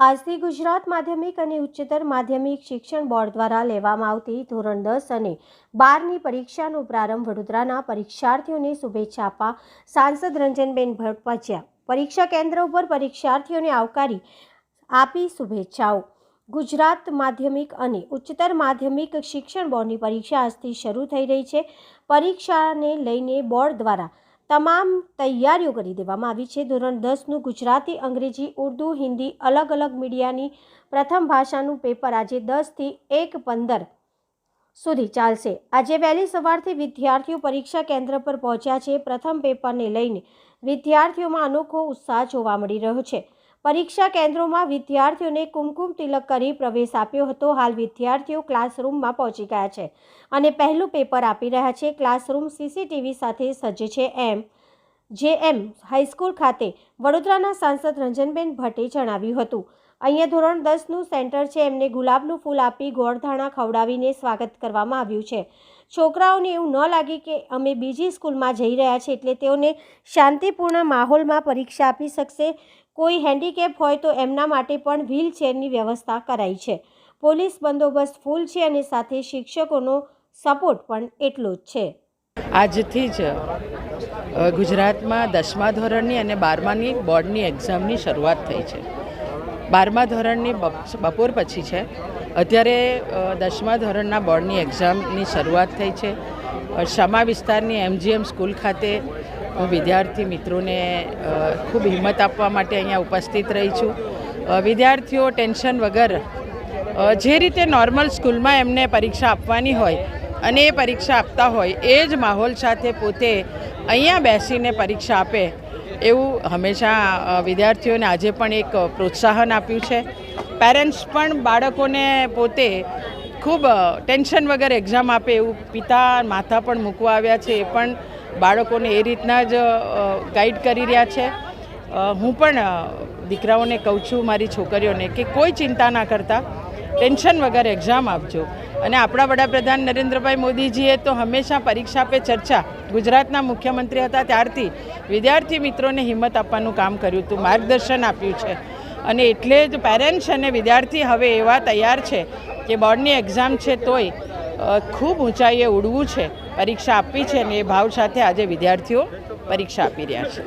આજથી ગુજરાત માધ્યમિક અને ઉચ્ચતર માધ્યમિક શિક્ષણ બોર્ડ દ્વારા લેવામાં આવતી ધોરણ દસ અને બારની પરીક્ષાનો પ્રારંભ વડોદરાના પરીક્ષાર્થીઓને શુભેચ્છા આપવા સાંસદ રંજનબેન ભટ્ટ પહોંચ્યા પરીક્ષા કેન્દ્ર ઉપર પરીક્ષાર્થીઓને આવકારી આપી શુભેચ્છાઓ. ગુજરાત માધ્યમિક અને ઉચ્ચતર માધ્યમિક શિક્ષણ બોર્ડની પરીક્ષા આજથી શરૂ થઈ રહી છે. પરીક્ષાને લઈને બોર્ડ દ્વારા તમામ તૈયારીઓ કરી દેવામાં આવી છે. ધોરણ દસનું ગુજરાતી, અંગ્રેજી, ઉર્દુ, હિન્દી અલગ અલગ મીડિયાની પ્રથમ ભાષાનું પેપર આજે દસથી એક પંદર સુધી ચાલશે. આજે વહેલી સવારથી વિદ્યાર્થીઓ પરીક્ષા કેન્દ્ર પર પહોંચ્યા છે. પ્રથમ પેપરને લઈને વિદ્યાર્થીઓમાં અનોખો ઉત્સાહ જોવા મળી રહ્યો છે. પરીક્ષા કેન્દ્રોમાં વિદ્યાર્થીઓને કુમકુમ તિલક કરી પ્રવેશ આપ્યો હતો. હાલ વિદ્યાર્થીઓ ક્લાસરૂમમાં પહોંચી ગયા છે અને પહેલું પેપર આપી રહ્યા છે. ક્લાસરૂમ સીસીટીવી સાથે સજ્જ છે એમ જે એમ હાઈસ્કૂલ ખાતે વડોદરાના સાંસદ રંજનબેન ભટ્ટે જણાવ્યું હતું. અહીંયા ધોરણ દસનું સેન્ટર છે. એમને ગુલાબનું ફૂલ આપી ગોળધાણા ખવડાવીને સ્વાગત કરવામાં આવ્યું છે. છોકરાઓને એવું ન લાગે કે અમે બીજી સ્કૂલમાં જઈ રહ્યા છે એટલે તેઓને શાંતિપૂર્ણ માહોલમાં પરીક્ષા આપી શકશે. કોઈ હેન્ડીકેપ હોય તો એમના માટે પણ વ્હીલચેરની વ્યવસ્થા કરાઈ છે. પોલીસ બંદોબસ્ત ફૂલ છે અને સાથે શિક્ષકોનો સપોર્ટ પણ એટલો જ છે. આજથી જ ગુજરાતમાં દસમા ધોરણની અને બારમાની બોર્ડની એક્ઝામની શરૂઆત થઈ છે. બારમા ધોરણની બપ- બપોર પછી છે. અત્યારે દસમા ધોરણના બોર્ડની એક્ઝામની શરૂઆત થઈ છે. શામા વિસ્તારની એમજીએમ સ્કૂલ ખાતે હું વિદ્યાર્થી મિત્રોને ખૂબ હિંમત આપવા માટે અહીંયા ઉપસ્થિત રહી છું. વિદ્યાર્થીઓ ટેન્શન વગર જે રીતે નોર્મલ સ્કૂલમાં એમને પરીક્ષા આપવાની હોય અને એ પરીક્ષા આપતા હોય, એ જ માહોલ સાથે પોતે અહીંયા બેસીને પરીક્ષા આપે. એવું હંમેશા વિદ્યાર્થીઓને આજે પણ એક પ્રોત્સાહન આપ્યું છે. પેરેન્ટ્સ પણ બાળકોને પોતે ખૂબ ટેન્શન વગર એક્ઝામ આપે એવું પિતા માતા પણ મૂકવા આવ્યા છે. એ પણ બાળકોને એ રીતના જ ગાઈડ કરી રહ્યા છે. હું પણ દીકરાઓને કહું છું, મારી છોકરીઓને કે કોઈ ચિંતા ના કરતા. ટેન્શન વગર એક્ઝામ આપજો. અને આપણા વડાપ્રધાન નરેન્દ્રભાઈ મોદીજીએ તો હંમેશા પરીક્ષા પે ચર્ચા ગુજરાતના મુખ્યમંત્રી હતા ત્યારથી વિદ્યાર્થી મિત્રોને હિંમત આપવાનું કામ કર્યું હતું, માર્ગદર્શન આપ્યું છે. અને એટલે જ પેરેન્ટ્સ અને વિદ્યાર્થી હવે એવા તૈયાર છે કે બોર્ડની એક્ઝામ છે તોય ખૂબ ઊંચાઈએ ઉડવું છે. પરીક્ષા આપવી છે અને એ ભાવ સાથે આજે વિદ્યાર્થીઓ પરીક્ષા આપી રહ્યા છે.